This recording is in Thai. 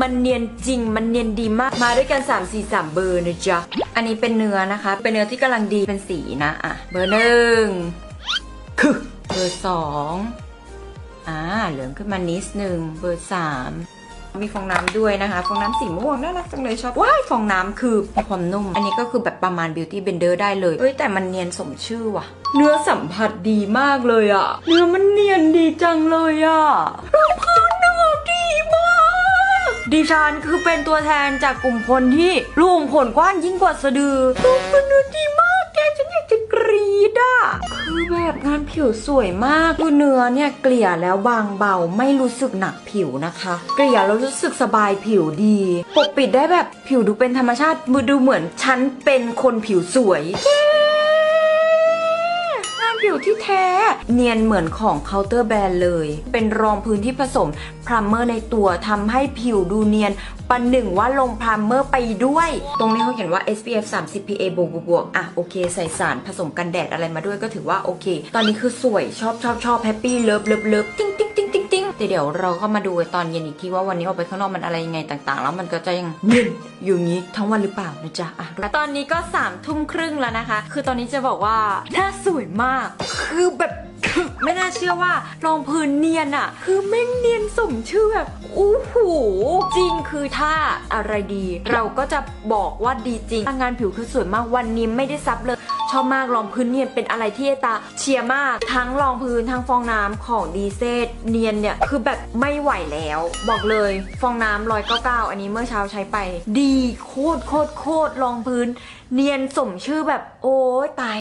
มันเนียนจริง มันเนียนดีมาก มาด้วยกัน 3 4 3 เบอร์นะจ๊ะ อันนี้เป็นเนื้อนะคะ เป็นเนื้อที่กำลังดี เป็นสีนะ อะ เบอร์หนึ่งคือเบอร์สองอ่า เหลืองขึ้นมานิดนึง เบอร์สามมีฟองน้ำด้วยนะคะ ฟองน้ำสีม่วงน่ารักจังเลยชอบ ว้ายฟองน้ำคือมีความนุ่ม อันนี้ก็คือแบบประมาณ beauty blender ได้เลย เอ้ยแต่มันเนียนสมชื่อว่ะ เนื้อสัมผัสดีมากเลยอะเนื้อมันเนียนดีจังเลยอะรองเนื้อดีมา ดิฉันคือเป็นตัวแทนจากกลุ่มคนที่รูมขนกว้างยิ่งกว่าสะดือรูมมันเนื้อดีมากแกฉันอยากจะกรีดอะคือแบบงานผิวสวยมากคือเนื้อเนี่ยเกลี่ยแล้วบางเบาไม่รู้สึกหนักผิวนะคะ เกลี่ยแล้วรู้สึกสบายผิวดีปกปิดได้แบบผิวดูเป็นธรรมชาติมือดูเหมือนฉันเป็นคนผิวสวย ที่แท้ เนียนเหมือนของเคาน์เตอร์แบรนด์เลย เป็นรองพื้นที่ผสมพรัมเมอร์ในตัวทำให้ผิวดูเนียนปันหนึ่งว่าลงพรัมเมอร์ไปด้วย ตรงนี้เขาเขียนว่า SPF 30 PA บวกบวกบวกอะโอเค ใส่สารผสมกันแดดอะไรมาด้วยก็ถือว่าโอเค ตอนนี้คือสวยชอบชอบชอบแฮปปี้เลิฟเลิฟเลิฟติ้งติ้งติ้งติ้งติ้ง แต่เดี๋ยวเราก็มาดูตอนเย็นอีกทีว่าวันนี้ออกไปข้างนอกมันอะไรยังไงต่างๆ แล้วมันก็จะยังเนียนอยู่อย่างนี้ทั้งวันหรือเปล่านะจ๊ะอะตอนนี้ก็สามทุ่มครึ่งแล้วนะคะ คือตอนนี้จะบอกว่าถ้าสวยมาก คือแบบไม่น่าเชื่อว่ารองพื้นเนียนอะคือแม่งเนียนสมชื่อแบบอู้หูจริงคือถ้าอะไรดี เราก็จะบอกว่าดีจริงงานผิวคือสวยมากวันนี้ไม่ได้ซับเลยชอบมากรองพื้นเนียนเป็นอะไรที่ตาเชียร์มาก ทั้งรองพื้นทั้งฟองน้ำของดีเซตเนียนเนี่ยคือแบบไม่ไหวแล้ว บอกเลยฟองน้ำร้อยเก้าเก้าอันนี้เมื่อเช้าใช้ไป ดีโคตรโคตรโคตรรองพื้น เนียนสมชื่อแบบโอ้ยตาย